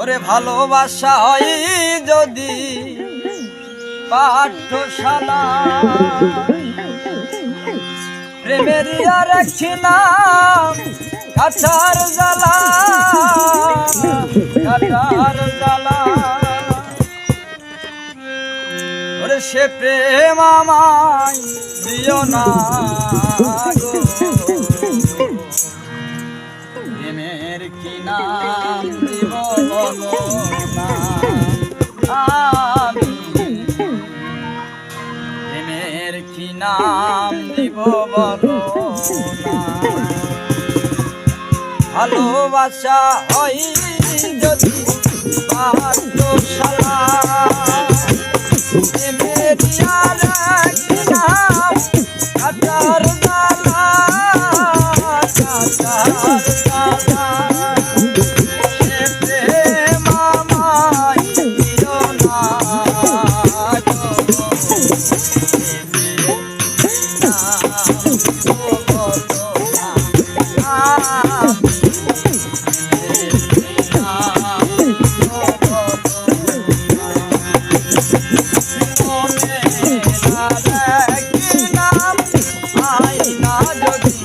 ওরে ভালোবাসা হয় যদি পাঠশালা। প্রেমের রাখিলাম কাছার জ্বালা কাছার জ্বালা। ওরে সে প্রেম আমায় দিও না গো। প্রেমের কি প্রেমের কি নাম দিব বলো ভালোবাসা হয় যদি সাল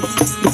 Hey!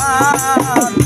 আমার